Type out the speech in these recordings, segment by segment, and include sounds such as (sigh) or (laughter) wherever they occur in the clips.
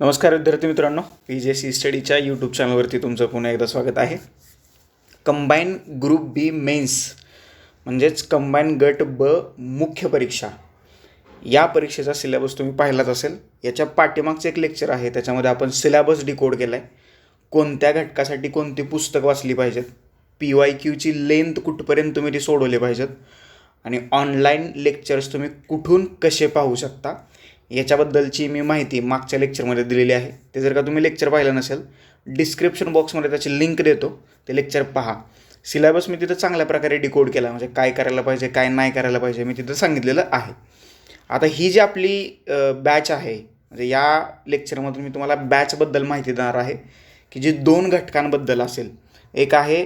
नमस्कार विद्यार्थी मित्रांनो पी जे सी स्टडीच्या यूट्यूब चॅनलवरती तुमचं पुन्हा एकदा स्वागत आहे. कंबाईन ग्रुप बी मेन्स म्हणजेच कंबाईन गट ब मुख्य परीक्षा. या परीक्षेचा सिलेबस तुम्ही पाहिलाच असेल. याच्या पाठीमागचं एक लेक्चर आहे त्याच्यामध्ये आपण सिलेबस डिकोड केला आहे कोणत्या घटकासाठी कोणती पुस्तक वाचली पाहिजेत? पी वाय क्यूची लेंथ कुठपर्यंत तुम्ही ती सोडवली पाहिजेत? आणि ऑनलाईन लेक्चर्स तुम्ही कुठून कसे पाहू शकता? याच्याबद्दलची मी माहिती मागच्या लेक्चरमध्ये दिलेली आहे. ते जर का तुम्ही लेक्चर पाहिलं नसेल डिस्क्रिप्शन बॉक्समध्ये त्याची लिंक देतो. ते लेक्चर पहा. सिलेबस मी तिथं चांगल्या प्रकारे डिकोड केला. म्हणजे काय करायला पाहिजे काय नाही करायला पाहिजे मी तिथं सांगितलेलं आहे. आता ही जी आपली बॅच आहे म्हणजे या लेक्चरमधून मी तुम्हाला बॅचबद्दल माहिती देणार आहे की जी दोन घटकांबद्दल असेल. एक आहे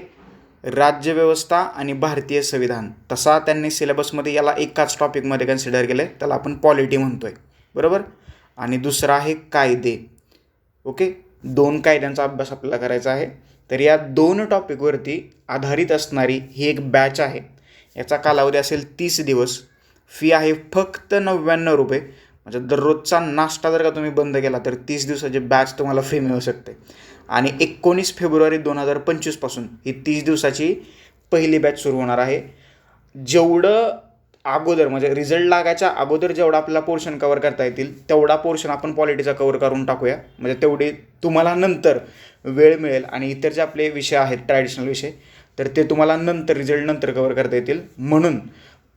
राज्यव्यवस्था आणि भारतीय संविधान. तसा त्यांनी सिलेबसमध्ये याला एकाच टॉपिकमध्ये कन्सिडर केलं आहे त्याला आपण पॉलिटी म्हणतो आहे बरोबर? आणि दुसरा आहे कायदे. ओके? दोन कायद्यांचा अभ्यास आपल्याला करायचा आहे. तर या दोन टॉपिकवरती आधारित असणारी ही एक बॅच आहे. याचा कालावधी असेल तीस दिवस. फी आहे फक्त नव्याण्णव रुपये. म्हणजे दररोजचा नाश्ता जर का तुम्ही बंद केला तर तीस दिवसाची बॅच तुम्हाला फ्री मिळू शकते. आणि एकोणीस फेब्रुवारी दोन हजार पंचवीसपासून ही तीस दिवसाची पहिली बॅच सुरू होणार आहे. जेवढं अगोदर म्हणजे रिझल्ट लागायच्या अगोदर जेवढा आपल्याला पोर्शन कवर करता येतील तेवढा पोर्शन आपण पॉलिटीचा कवर करून टाकूया. म्हणजे तेवढी तुम्हाला नंतर वेळ मिळेल आणि इतर जे आपले विषय आहेत ट्रॅडिशनल विषय तर ते तुम्हाला नंतर रिझल्ट नंतर कवर करता येतील. म्हणून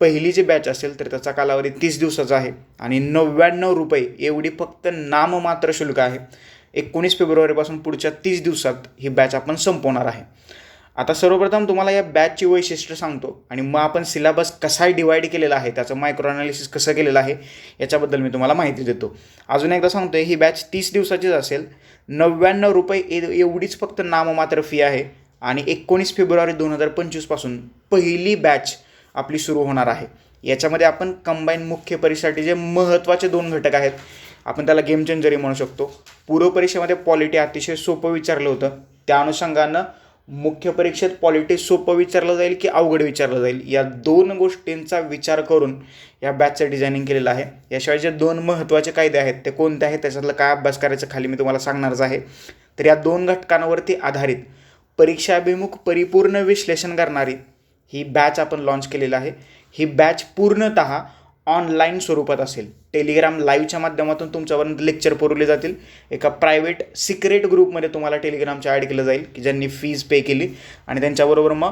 पहिली जी बॅच असेल तर त्याचा कालावधी तीस दिवसाचा आहे आणि नव्याण्णव रुपये एवढी फक्त नाममात्र शुल्क आहे. एकोणीस फेब्रुवारीपासून पुढच्या तीस दिवसात ही बॅच आपण संपवणार आहे. आता सर्वप्रथम तुम्हाला या बॅचची वैशिष्ट्य सांगतो. आणि मग आपण सिलेबस कसा डिवाईड केलेला आहे त्याचं मायक्रो अनालिसिस कसं केलेलं आहे याच्याबद्दल मी तुम्हाला माहिती देतो. अजून एकदा सांगतो ही बॅच तीस दिवसाचीच असेल. नव्याण्णव रुपये ए एवढीच फक्त नाममात्र फी आहे. आणि एकोणीस फेब्रुवारी दोन हजार पंचवीसपासून पहिली बॅच आपली सुरू होणार आहे. याच्यामध्ये आपण कंबाईन मुख्य परीक्षेसाठी जे महत्त्वाचे दोन घटक आहेत आपण त्याला गेम चेंजरही म्हणू शकतो. पूर्व परीक्षेमध्ये पॉलिटी अतिशय सोपं विचारलं होतं. त्या अनुषंगानं मुख्य परीक्षेत पॉलिटिक्स सोपं विचारलं जाईल की अवघड विचारलं जाईल? या दोन गोष्टींचा विचार करून या बॅचचं डिझायनिंग केलेलं आहे. याशिवाय जे दोन महत्त्वाचे कायदे आहेत ते कोणते आहेत त्याच्यातलं काय अभ्यास करायचं खाली मी तुम्हाला सांगणारच आहे. तर या दोन घटकांवरती आधारित परीक्षाभिमुख परिपूर्ण विश्लेषण करणारी ही बॅच आपण लॉन्च केलेलं आहे. ही बॅच पूर्णतः ऑनलाईन स्वरूपात असेल. टेलिग्राम लाईव्हच्या माध्यमातून तुमच्यावरून लेक्चर पुरवले जातील. एका प्रायव्हेट सिक्रेट ग्रुपमध्ये तुम्हाला टेलिग्रामच्या ॲड केलं जाईल की ज्यांनी फीज पे केली. आणि त्यांच्याबरोबर मग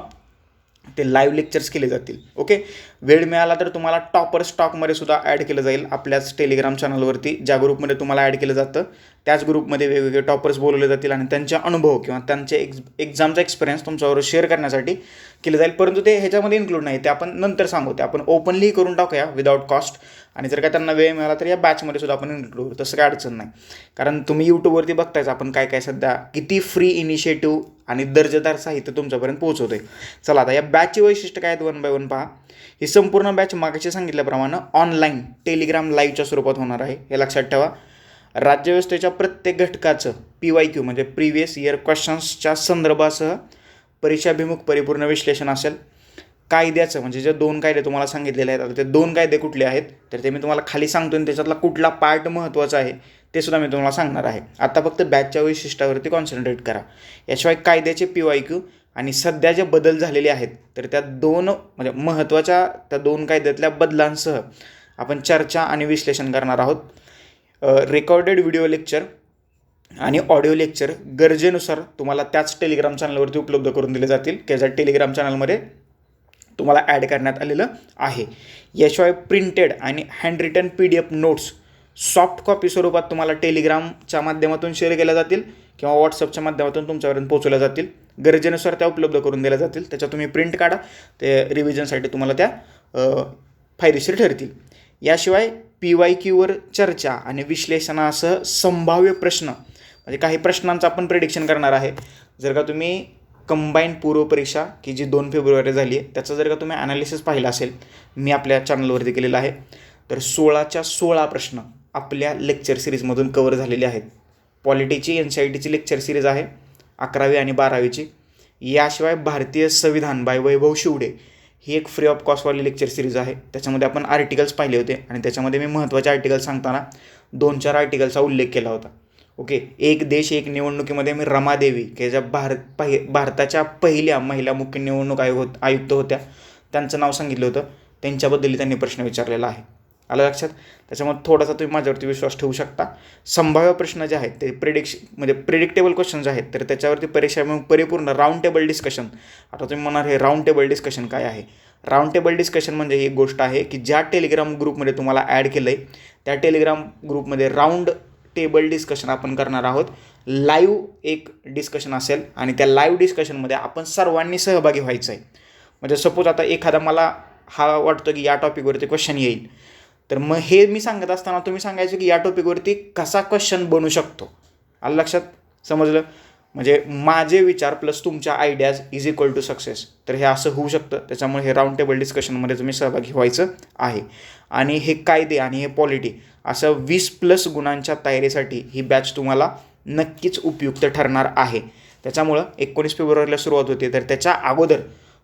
ते लाईव्ह लेक्चर्स केले जातील. ओके वेळ मिळाला तर तुम्हाला टॉपर स्टॉकमध्ये सुद्धा ॲड केलं जाईल आपल्याच टेलिग्राम चॅनलवरती ज्या ग्रुपमध्ये तुम्हाला ॲड केलं जातं त्याच ग्रुपमध्ये वेगवेगळे टॉपर्स बोलवले जातील आणि त्यांचे अनुभव किंवा त्यांचे एक्स एक्झामचा एक्सपिरियन्स तुमच्याबरोबर शेअर करण्यासाठी केलं जाईल. परंतु ते ह्याच्यामध्ये इन्क्लूड नाही. ते आपण नंतर सांगू. ते आपण ओपनली करून टाकूया विदाऊट कॉस्ट आणि जर का त्यांना वेळ मिळाला तर या बॅचमध्ये सुद्धा आपण इन्क्लूड करू तसं काय अडचण नाही. कारण तुम्ही यूट्यूबवरती बघतायच आपण काय काय सध्या किती फ्री इनिशिएटिव्ह आणि दर्जेदार साहित्य तुमच्यापर्यंत पोहोचवतो आहे चला आता या बॅचची वैशिष्ट्य काय आहेत वन बाय वन पहा. ही संपूर्ण बॅच मागाशी सांगितल्याप्रमाणे ऑनलाईन टेलिग्राम लाईव्हच्या स्वरूपात होणार आहे. हे लक्षात ठेवा. राज्यव्यवस्थेच्या प्रत्येक घटकाचं पी वाय क्यू म्हणजे प्रिव्हियस इयर क्वेश्चन्सच्या संदर्भासह परीक्षाभिमुख परिपूर्ण विश्लेषण असेल. कायद्याचं म्हणजे जे दोन कायदे तुम्हाला सांगितलेले आहेत आता ते दोन कायदे कुठले आहेत तर ते मी तुम्हाला खाली सांगतो आणि त्याच्यातला कुठला पार्ट महत्त्वाचा आहे ते सुद्धा मी तुम्हाला सांगणार आहे. आता फक्त बॅचच्या वैशिष्ट्यावरती कॉन्सन्ट्रेट करा. याशिवाय कायद्याचे पी वाय क्यू आणि सध्या जे बदल झालेले आहेत तर त्या दोन म्हणजे महत्त्वाच्या त्या दोन कायद्यातल्या बदलांसह आपण चर्चा आणि विश्लेषण करणार आहोत. रेकॉर्डेड व्हिडिओ लेक्चर आणि ऑडिओ लेक्चर गरजेनुसार तुम्हाला त्याच टेलिग्राम चॅनलवरती उपलब्ध करून दिले जातील त्याच्या टेलिग्राम चॅनलमध्ये तुम्हाला ॲड करण्यात आलेलं आहे. याशिवाय प्रिंटेड आणि hand written P D F notes soft copy स्वरूपात तुम्हाला टेलिग्रामच्या माध्यमातून शेअर केल्या जातील किंवा व्हॉट्सअपच्या माध्यमातून तुमच्यापर्यंत पोहोचवल्या जातील. गरजेनुसार त्या उपलब्ध करून दिल्या जातील. त्याच्या तुम्ही प्रिंट काढा. ते रिव्हिजनसाठी तुम्हाला त्या फायदेशीर ठरतील. याशिवाय पी वाय क्यूवर चर्चा आणि विश्लेषणासह संभाव्य प्रश्न म्हणजे काही प्रश्नांचं आपण प्रिडिक्शन करणार आहे. जर का तुम्ही कंबाईन पूर्वपरीक्षा की जी दोन फेब्रुवारी झाली आहे त्याचं जर का तुम्ही ॲनालिसिस पाहिलं असेल मी आपल्या चॅनलवरती केलेलं आहे तर सोळाच्या सोळा प्रश्न आपल्या लेक्चर सिरीजमधून कवर झालेले आहेत. पॉलिटीची एन सी आय टीची लेक्चर सिरीज आहे अकरावी आणि बारावीची. याशिवाय भारतीय संविधान बाय वैभव शिवडे ही एक फ्री ऑफ कॉस्टवाली लेक्चर सिरीज आहे. त्याच्यामध्ये आपण आर्टिकल्स पाहिले होते आणि त्याच्यामध्ये मी महत्त्वाचे आर्टिकल्स सांगताना दोन चार आर्टिकलचा उल्लेख केला होता. ओके एक देश एक निवडणुकीमध्ये मी रमादेवी की ज्या भारत पहि भारताच्या पहिल्या महिला मुख्य निवडणूक आयोग आयुक्त होत्या. त्यांचं नाव सांगितलं होतं. त्यांच्याबद्दलही त्यांनी प्रश्न विचारलेला आहे. आलं लक्षात? त्याच्यामुळे थोडासा तुम्ही माझ्यावरती विश्वास ठेवू शकता. संभाव्य प्रश्न जे आहेत ते प्रिडिक्श म्हणजे प्रिडिक्टेबल क्वेश्चन्स आहेत तर त्याच्यावरती परीक्षा मग परिपूर्ण राऊंड टेबल डिस्कशन आता तुम्ही म्हणाल हे राऊंड टेबल डिस्कशन काय आहे? राऊंड टेबल डिस्कशन म्हणजे ही एक गोष्ट आहे की ज्या टेलिग्राम ग्रुपमध्ये तुम्हाला ॲड केलं आहे त्या टेलिग्राम ग्रुपमध्ये राऊंड टेबल डिस्कशन आपण करणार आहोत. लाईव्ह एक डिस्कशन असेल आणि त्या लाईव्ह डिस्कशनमध्ये आपण सर्वांनी सहभागी व्हायचं आहे म्हणजे सपोज आता एखादा मला हा वाटतो की या टॉपिकवरती क्वेश्चन येईल. तर मग हे मी सांगत असताना तुम्ही सांगायचं की या टॉपिकवरती कसा क्वेश्चन बनू शकतो? आलं लक्षात? समजलं? म्हणजे माझे विचार प्लस तुमच्या ideas is equal to success तर हे असं होऊ शकतं. त्याच्यामुळे हे राऊंड टेबल डिस्कशनमध्ये तुम्ही सहभागी व्हायचं आहे. आणि हे कायदे आणि हे पॉलिटी असं वीस प्लस गुणांच्या तयारीसाठी ही बॅच तुम्हाला नक्कीच उपयुक्त ठरणार आहे. त्याच्यामुळं एकोणीस फेब्रुवारीला सुरुवात होते. तर त्याच्या अगोदर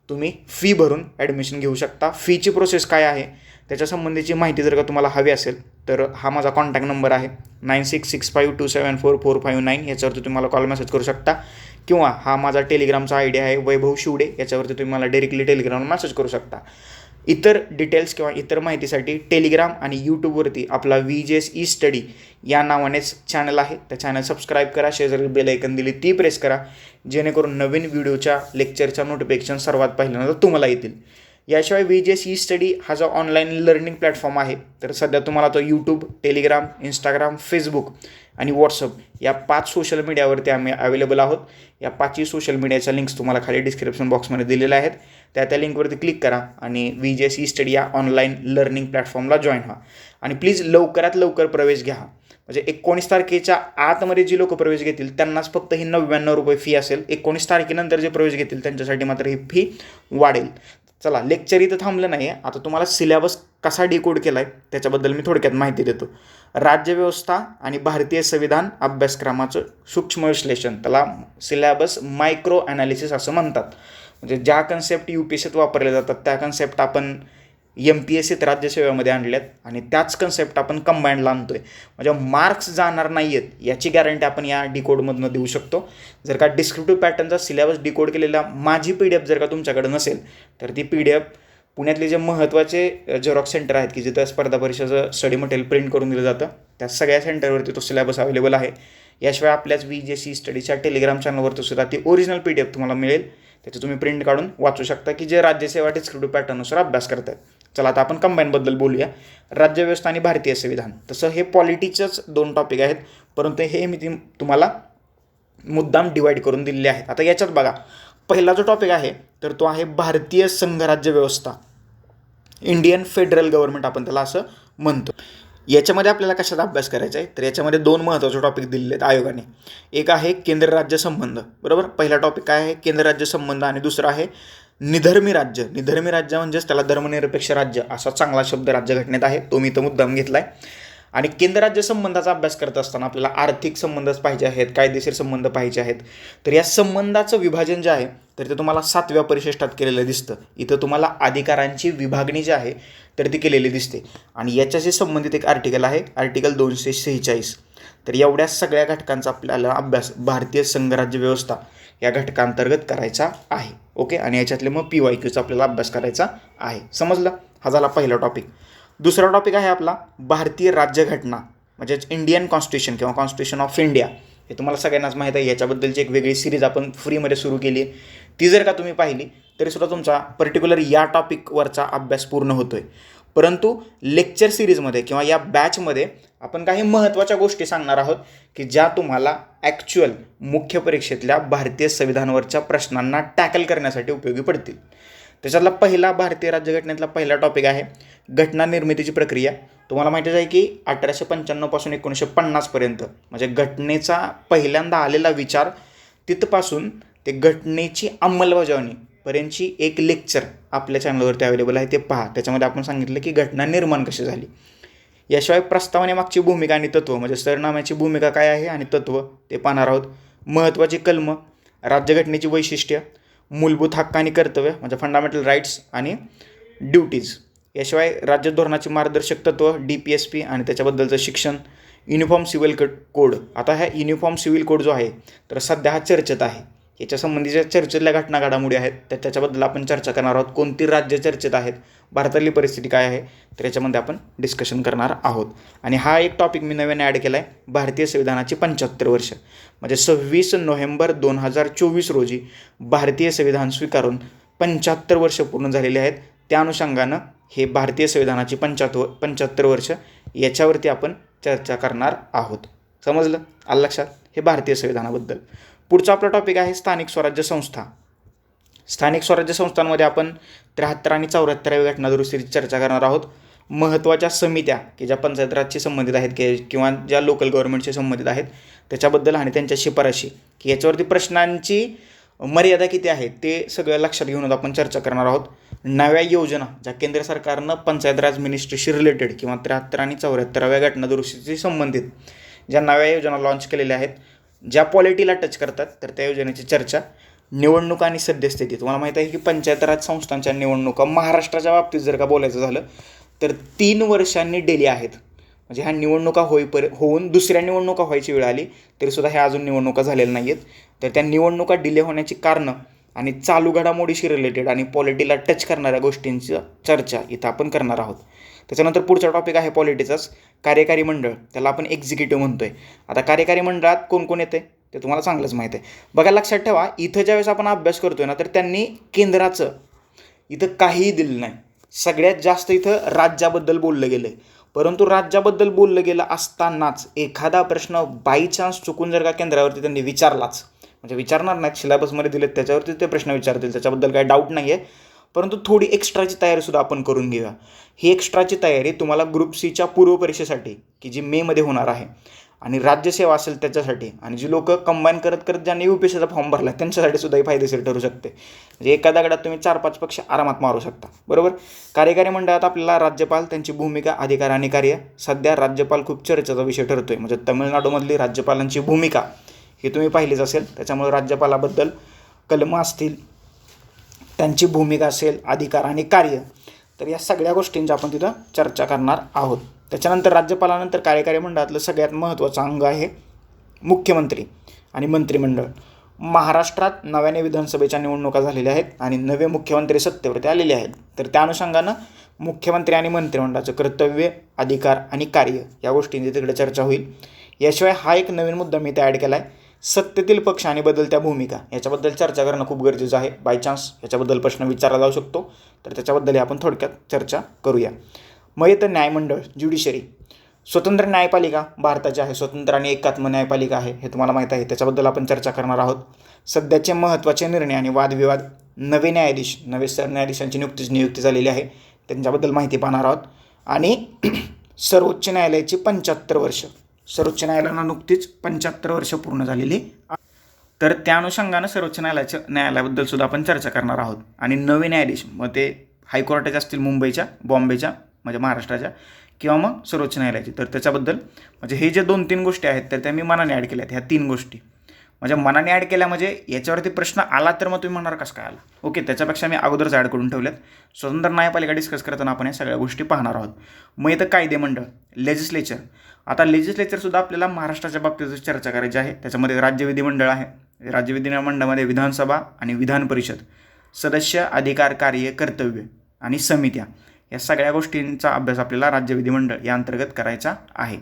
तुम्ही फी भरून ॲडमिशन घेऊ शकता. फीची प्रोसेस काय आहे? त्याच्या संबंधीची माहिती जर का तुम्हाला हवी असेल तर हा माझा कॉन्टॅक्ट नंबर आहे. Nine six six five two seven four four five nine याच्यावरती तुम्ही मला कॉल मेसेज करू शकता. किंवा हा माझा टेलिग्रामचा आय आहे वैभव शिवडे याच्यावरती तुम्ही मला डायरेक्टली टेलिग्रामवर मेसेज करू शकता. इतर डिटेल्स किंवा इतर माहितीसाठी टेलिग्राम आणि यूट्यूबवरती आपला V J S E study या नावानेच चॅनल आहे. त्या चॅनल सबस्क्राईब करा शेजारी बेल ऐकन दिली ती प्रेस करा. जेणेकरून नवीन व्हिडिओच्या लेक्चरच्या नोटिफिकेशन सर्वात पहिल्यांदा तुम्हाला येतील. याशिवाय V G S E study हा जो ऑनलाईन लर्निंग प्लॅटफॉर्म आहे तर सध्या तुम्हाला तो यूट्यूब टेलिग्राम इंस्टाग्राम फेसबुक आणि व्हॉट्सअप या पाच सोशल मीडियावरती आम्ही अवेलेबल आहोत. या पाचही सोशल मीडियाच्या लिंक्स तुम्हाला खाली डिस्क्रिप्शन बॉक्समध्ये दिलेल्या आहेत. त्या त्या लिंकवरती क्लिक करा आणि V J S E study या ऑनलाईन लर्निंग प्लॅटफॉर्मला जॉईन व्हा. आणि प्लीज लवकरात लवकर प्रवेश घ्या. म्हणजे एकोणीस तारखेच्या आतमध्ये जी लोक प्रवेश घेतील त्यांनाच फक्त ही नव्याण्णव रुपये फी असेल. एकोणीस तारखेनंतर जे प्रवेश घेतील त्यांच्यासाठी मात्र ही फी वाढेल. चला लेक्चर इथं थांबलं नाही आहे आता तुम्हाला सिलेबस कसा डिकोड केला आहे त्याच्याबद्दल मी थोडक्यात माहिती देतो. राज्यव्यवस्था आणि भारतीय संविधान अभ्यासक्रमाचं सूक्ष्म विश्लेषण त्याला सिलेबस मायक्रो ॲनालिसिस असं म्हणतात. म्हणजे ज्या कन्सेप्ट यू पी सीत वापरल्या जातात त्या कन्सेप्ट आपण एम पी एस सीत राज्यसेवेमध्ये आणल्यात आणि त्याच कन्सेप्ट आपण कंबाईंडला आणतो आहे म्हणजे मार्क्स जाणार नाही आहेत याची गॅरंटी आपण या डिकोडमधनं देऊ शकतो. जर का डिस्क्रिप्टिव्ह पॅटर्नचा सिलेबस डिकोड केलेला माझी पी डी एफ जर का तुमच्याकडे नसेल तर ती पी डी एफ पुण्यातले जे महत्त्वाचे झेरॉक्स सेंटर आहेत की जिथं स्पर्धा परीक्षेचं स्टडी मटेरियल प्रिंट करून दिलं जातं त्या सगळ्या सेंटरवरती तो सिलेबस अवेलेबल आहे. याशिवाय आपल्याच वी जे सी स्टडीच्या टेलिग्राम चॅनलवरती सुद्धा ती ओरिजिनल पी डी एफ तुम्हाला मिळेल. त्याचं तुम्ही प्रिंट काढून वाचू शकता की जे राज्यसेवा डिस्क्रिप्टिव्ह पॅटर्ननुसार अभ्यास करतात चला आता आपण कंबाईनबद्दल बोलूया. राज्यव्यवस्था आणि भारतीय संविधान. तसं हे पॉलिटिक्सच दोन टॉपिक आहेत. परंतु हे मी ती तुम्हाला मुद्दाम डिवाईड करून दिलेले आहेत. आता याच्यात बघा पहिला जो टॉपिक आहे तर तो आहे भारतीय संघराज्य व्यवस्था. इंडियन फेडरल गव्हर्नमेंट आपण त्याला असं म्हणतो. याच्यामध्ये आपल्याला कशाचा अभ्यास करायचा आहे? तर याच्यामध्ये दोन महत्त्वाचे टॉपिक दिलेले आहेत आयोगाने. एक आहे केंद्र राज्य संबंध. बरोबर? पहिला टॉपिक काय आहे? केंद्र राज्य संबंध आणि दुसरा आहे निधर्मी राज्य. निधर्मी राज्य म्हणजेच त्याला धर्मनिरपेक्ष राज्य असा चांगला शब्द राज्यघटनेत आहे. तो मी इथं मुद्दाम घेतला आहे आणि केंद्र राज्य संबंधाचा अभ्यास करत असताना आपल्याला आर्थिक संबंधच पाहिजे आहेत कायदेशीर संबंध पाहिजे आहेत. तर या संबंधाचं विभाजन जे आहे तर ते तुम्हाला सातव्या परिशिष्टात केलेलं दिसतं. इथं तुम्हाला अधिकारांची विभागणी जी आहे तर ती केलेली दिसते. आणि याच्याशी संबंधित एक आर्टिकल आहे आर्टिकल दोनशे सेहेचाळीस. तर एवढ्या सगळ्या घटकांचा आपल्याला अभ्यास भारतीय संघराज्य व्यवस्था या घटकांतर्गत करायचा आहे. ओके आणि याच्यातले मग पी वाय क्यूचा आपल्याला अभ्यास करायचा आहे. समजलं? हा झाला पहिला टॉपिक दुसरा टॉपिक आहे आपला भारतीय राज्यघटना म्हणजेच इंडियन कॉन्स्टिट्यूशन किंवा कॉन्स्टिट्यूशन ऑफ इंडिया हे तुम्हाला सगळ्यांनाच माहीत आहे. याच्याबद्दलची एक वेगळी सिरीज आपण फ्रीमध्ये सुरू केली. आहे ती जर का तुम्ही पाहिली तरीसुद्धा तुमचा पर्टिक्युलर या टॉपिकवरचा अभ्यास पूर्ण होतो आहे परंतु लेक्चर सिरीजमध्ये किंवा या बॅचमध्ये आपण काही महत्त्वाच्या गोष्टी सांगणार आहोत की ज्या तुम्हाला ॲक्च्युअल मुख्य परीक्षेतल्या भारतीय संविधानावरच्या प्रश्नांना टॅकल करण्यासाठी उपयोगी पडतील. त्याच्यातला पहिला भारतीय राज्यघटनेतला पहिला टॉपिक आहे घटना निर्मितीची प्रक्रिया. तुम्हाला माहितीच आहे की अठराशे पंच्याण्णवपासून एकोणीसशे पन्नासपर्यंत म्हणजे घटनेचा पहिल्यांदा आलेला विचार तिथपासून ते घटनेची अंमलबजावणी पर्यंतची एक लेक्चर आपल्या चॅनलवरती अवेलेबल आहे ते पहा. त्याच्यामध्ये आपण सांगितलं की घटना निर्माण कशी झाली. याशिवाय प्रस्तावनेमागची भूमिका आणि तत्त्व म्हणजे सरनाम्याची भूमिका काय आहे आणि तत्त्व ते पाहणार आहोत. महत्त्वाची कलम राज्यघटनेची वैशिष्ट्य मूलभूत हक्क आणि कर्तव्य म्हणजे फंडामेंटल राईट्स आणि ड्युटीज याशिवाय राज्य धोरणाची मार्गदर्शक तत्त्व डी पी एस पी आणि त्याच्याबद्दलचं शिक्षण युनिफॉर्म सिव्हिल कोड आता ह्या युनिफॉर्म सिव्हिल कोड जो आहे तर सध्या हा चर्चेत आहे. याच्यासंबंधीच्या चर्चेतल्या घटना घडामोडी आहेत तर त्याच्याबद्दल आपण चर्चा करणार आहोत. कोणती राज्य चर्चेत आहेत? भारतातली परिस्थिती काय आहे? तर याच्यामध्ये आपण डिस्कशन करणार आहोत. आणि हा एक टॉपिक मी नव्याने ॲड केला आहे भारतीय संविधानाची पंच्याहत्तर वर्ष. म्हणजे सव्वीस नोव्हेंबर दोन हजार चोवीस रोजी भारतीय संविधान स्वीकारून पंच्याहत्तर वर्ष पूर्ण झालेले आहेत. त्या अनुषंगानं हे भारतीय संविधानाची पंच्याहत्तर पंच्याहत्तर वर्ष याच्यावरती आपण चर्चा करणार आहोत. समजलं? आलं लक्षात? हे भारतीय संविधानाबद्दल. पुढचा आपला टॉपिक आहे स्थानिक स्वराज्य संस्था. स्थानिक स्वराज्य संस्थांमध्ये आपण त्र्याहत्तर आणि चौऱ्याहत्तराव्या घटना दुरुस्तीची चर्चा करणार आहोत. महत्त्वाच्या समित्या की ज्या पंचायत राजशी संबंधित आहेत की किंवा ज्या लोकल गव्हर्नमेंटशी संबंधित आहेत त्याच्याबद्दल आणि त्यांच्या शिफारशी. की याच्यावरती प्रश्नांची मर्यादा किती आहे ते सगळं लक्षात घेऊन आपण चर्चा करणार आहोत. नव्या योजना ज्या केंद्र सरकारनं पंचायत राज मिनिस्ट्रीशी रिलेटेड किंवा त्र्याहत्तर आणि चौऱ्याहत्तराव्या घटना दुरुस्तीशी संबंधित ज्या नव्या योजना लॉन्च केलेल्या आहेत ज्या पॉलिटीला टच करतात तर त्या योजनेची चर्चा निवडणुका आणि सद्यस्थिती. तुम्हाला माहीत आहे की पंचायत राज संस्थांच्या निवडणुका महाराष्ट्राच्या बाबतीत जर का बोलायचं झालं तर तीन वर्षांनी डेली आहेत. म्हणजे ह्या निवडणुका होईपर्यंत होऊन दुसऱ्या निवडणुका व्हायची वेळ आली तरीसुद्धा ह्या अजून निवडणुका झालेल्या नाही आहेत तर त्या निवडणुका डिले होण्याची कारणं आणि चालू घडामोडीशी रिलेटेड आणि पॉलिटीला टच करणाऱ्या गोष्टींची चर्चा इथं आपण करणार आहोत. त्याच्यानंतर पुढचा टॉपिक आहे पॉलिटीचाच कार्यकारी मंडळ. त्याला आपण एक्झिक्युटिव्ह म्हणतोय. आता कार्यकारी मंडळात कोण कोण येते ते तुम्हाला चांगलंच माहीत आहे. बघा लक्षात ठेवा इथं ज्यावेळेस आपण अभ्यास करतोय ना तर त्यांनी केंद्राचं इथं काहीही दिलं नाही. सगळ्यात जास्त इथं राज्याबद्दल बोललं गेलं आहे परंतु राज्याबद्दल बोललं गेलं असतानाच एखादा प्रश्न बाय चान्स चुकून जर का केंद्रावरती त्यांनी विचारलाच म्हणजे विचारणार नाहीत सिलेबसमध्ये दिलेत त्याच्यावरती ते प्रश्न विचारतील त्याच्याबद्दल काही डाऊट नाही आहे परंतु थोडी एक्स्ट्राची तयारीसुद्धा आपण करून घेऊया. ही एक्स्ट्राची तयारी तुम्हाला ग्रुप सीच्या पूर्वपरीक्षेसाठी की जी मेमध्ये होणार आहे आणि राज्यसेवा असेल त्याच्यासाठी आणि जी लोक कंबाईन करत करत ज्यांनी यू पी सीचा फॉर्म भरला त्यांच्यासाठी सुद्धा ही फायदेशीर ठरू शकते. म्हणजे एका दगडात तुम्ही चार पाच पक्ष आरामात मारू शकता. बरोबर? कार्यकारी मंडळात आपल्याला राज्यपाल त्यांची भूमिका अधिकार आणि कार्य सध्या राज्यपाल खूप चर्चेचा विषय ठरतो आहे म्हणजे तमिळनाडूमधली राज्यपालांची भूमिका ही तुम्ही पाहिलीच असेल. त्याच्यामुळे राज्यपालाबद्दल कलमं असतील त्यांची भूमिका असेल अधिकार आणि कार्य तर या सगळ्या गोष्टींची आपण तिथं चर्चा करणार आहोत. त्याच्यानंतर राज्यपालानंतर कार्यकारी मंडळातलं सगळ्यात महत्त्वाचं अंग आहे मुख्यमंत्री आणि मंत्रिमंडळ. महाराष्ट्रात नव्याने विधानसभेच्या निवडणुका झालेल्या आहेत आणि नवे मुख्यमंत्री सत्तेवरती आलेले आहेत. तर त्या अनुषंगानं मुख्यमंत्री आणि मंत्रिमंडळाचं कर्तव्य अधिकार आणि कार्य या गोष्टींची तिकडे चर्चा होईल. याशिवाय हा एक नवीन मुद्दा मी इथे ॲड केला आहे सत्तेतील पक्ष आणि बदलत्या भूमिका. याच्याबद्दल चर्चा करणं खूप गरजेचं आहे. बाय चान्स याच्याबद्दल प्रश्न विचारला जाऊ शकतो. तर त्याच्याबद्दल आपण थोडक्यात चर्चा करूया. मग येतं न्यायमंडळ ज्युडिशरी स्वतंत्र न्यायपालिका भारताची आहे. स्वतंत्र आणि एकात्म न्यायपालिका आहे. हे तुम्हाला माहीत आहे. त्याच्याबद्दल आपण चर्चा करणार आहोत. सध्याचे महत्त्वाचे निर्णय आणि वादविवाद नवे न्यायाधीश नवे न्यायाधीशांची नियुक्ती नियुक्ती झालेली आहे. त्यांच्याबद्दल माहिती पाहणार आहोत. आणि (clears throat) सर्वोच्च न्यायालयाची पंच्याहत्तर वर्ष. सर्वोच्च न्यायालयाला नुकतीच पंच्याहत्तर वर्ष पूर्ण झालेली. तर त्या अनुषंगानं सर्वोच्च न्यायालयाच्या न्यायालयाबद्दल सुद्धा आपण चर्चा करणार आहोत. आणि नवे न्यायाधीश मग ते हायकोर्टाच्या असतील मुंबईच्या बॉम्बेच्या म्हणजे महाराष्ट्राच्या किंवा मग सर्वोच्च न्यायालयाची. तर त्याच्याबद्दल म्हणजे हे जे दोन तीन गोष्टी आहेत तर त्या मी मनाने ॲड केल्या आहेत ह्या तीन गोष्टी. म्हणजे मनाने ॲड केल्या म्हणजे याच्यावरती प्रश्न आला तर मग तुम्ही म्हणणार कसं काय आला? ओके त्याच्यापेक्षा मी अगोदरच ॲड करून ठेवल्यात स्वतंत्र न्यायपालिका डिस्कस करताना आपण या सगळ्या गोष्टी पाहणार आहोत. मग इथं कायदे मंडळ लेजिस्लेचर आता लेजिस्लेचरसुद्धा आपल्याला महाराष्ट्राच्या बाबतीत चर्चा करायची आहे त्याच्यामध्ये राज्य विधिमंडळ आहे. राज्य विधिमंडळामध्ये विधानसभा आणि विधान परिषद सदस्य अधिकार कार्य कर्तव्य आणि समित्या या सगळ्या गोष्टींचा अभ्यास आपल्याला राज्य विधिमंडळ या अंतर्गत करायचा आहे.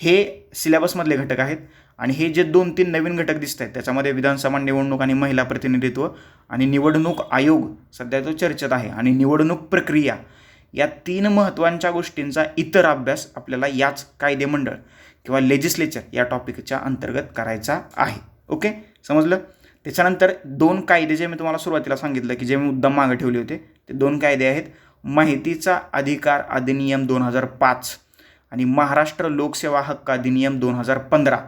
हे सिलेबसमधले घटक आहेत. आणि हे जे दोन तीन नवीन घटक दिसत आहेत त्याच्यामध्ये विधानसभा निवडणूक आणि महिला प्रतिनिधित्व आणि निवडणूक आयोग सध्या तो चर्चेत आहे आणि निवडणूक प्रक्रिया या तीन महत्त्वांच्या गोष्टींचा इतर अभ्यास आपल्याला याच कायदेमंडळ किंवा लेजिस्लेचर या टॉपिकच्या अंतर्गत करायचा आहे. ओके समजलं? त्याच्यानंतर दोन कायदे जे मी तुम्हाला सुरुवातीला सांगितलं की जे मी मुद्दाम मागे ठेवले होते ते दोन कायदे आहेत. माहितीचा अधिकार अधिनियम दोन हजार पाच आणि महाराष्ट्र लोकसेवा हक्क अधिनियम दोन हजार पंधरा.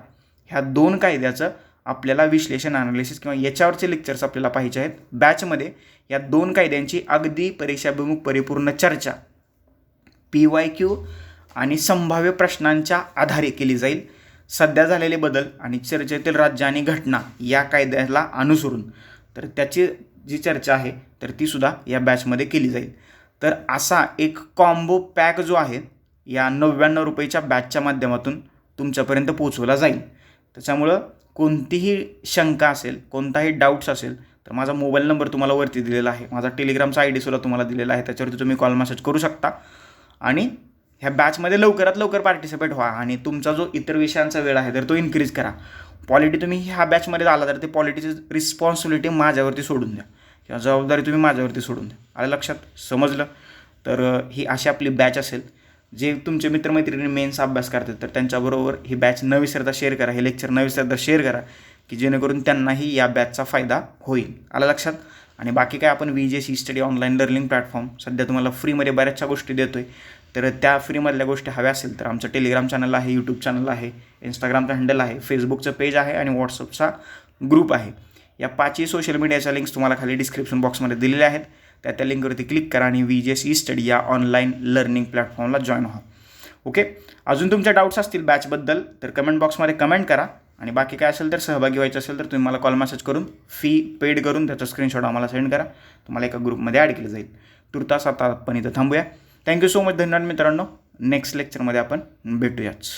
ह्या दोन कायद्याचं आपल्याला विश्लेषण अनालिसिस किंवा याच्यावरचे लेक्चर्स आपल्याला पाहिजे आहेत. बॅचमध्ये या दोन कायद्यांची अगदी परीक्षाभिमुख परिपूर्ण चर्चा पी वाय क्यू आणि संभाव्य प्रश्नांच्या आधारे केली जाईल. सध्या झालेले बदल आणि चर्चेतील राज्य आणि घटना या कायद्याला अनुसरून तर त्याची जी चर्चा आहे तर तीसुद्धा या बॅचमध्ये केली जाईल. तर असा एक कॉम्बो पॅक जो आहे या नव्याण्णव रुपयेच्या बॅचच्या माध्यमातून तुमच्यापर्यंत पोचवला जाईल. त्याच्यामुळं कोणतीही शंका असेल कोणताही डाऊट्स असेल तर माझा मोबाईल नंबर तुम्हाला वरती दिलेला आहे. माझा टेलिग्रामचा आय डी सुद्धा तुम्हाला दिलेला आहे. त्याच्यावरती तुम्ही कॉल मेसेज करू शकता. आणि ह्या बॅचमध्ये लवकरात लवकर पार्टिसिपेट व्हा आणि तुमचा जो इतर विषयांचा वेळ आहे तर तो इन्क्रीज करा. पॉलिटी तुम्ही ह्या बॅचमध्ये आला तर ते पॉलिटीची रिस्पॉन्सिबिलिटी माझ्यावरती सोडून द्या. किंवा जबाबदारी तुम्ही माझ्यावरती सोडून द्या. आलं लक्षात? समजलं? तर ही अशी आपली बॅच असेल. जे तुमचे मित्रमैत्रिणी मेन्स अभ्यास करतात तर त्यांच्याबरोबर ही बॅच न विसरता शेअर करा हे लेक्चर न विसरता शेअर करा की जेणेकरून त्यांनाही या बॅचचा फायदा होईल. आला लक्षात? आणि बाकी काय आपण V J C study online learning platform सध्या तुम्हाला फ्रीमध्ये बऱ्याचशा गोष्टी देतो आहे तर त्या फ्रीमधल्या गोष्टी हव्या असेल तर आमचं टेलिग्राम चॅनल आहे यूट्यूब चॅनल आहे इंस्टाग्रामचं हँडल आहे फेसबुकचं पेज आहे आणि व्हॉट्सअपचा ग्रुप आहे. या पाचही सोशल मीडियाच्या लिंक्स तुम्हाला खाली डिस्क्रिप्शन बॉक्समध्ये दिलेल्या आहेत. त्या त्या लिंकवरती क्लिक करा आणि व्ही जे सी स्टडी या ऑनलाईन लर्निंग प्लॅटफॉर्मला जॉईन व्हा. ओके अजून तुमच्या डाऊट्स असतील बॅचबद्दल तर कमेंट बॉक्समध्ये कमेंट करा. आणि बाकी काय असेल तर सहभागी व्हायचं असेल तर तुम्ही मला कॉल मेसेज करून फी पेड करून त्याचा स्क्रीनशॉट आम्हाला सेंड करा. तुम्हाला एका ग्रुपमध्ये ॲड केलं जाईल. तुर्तास आता आपण इथं थांबूया. थँक्यू सो मच धन्यवाद मित्रांनो. नेक्स्ट लेक्चरमध्ये आपण भेटूयाच.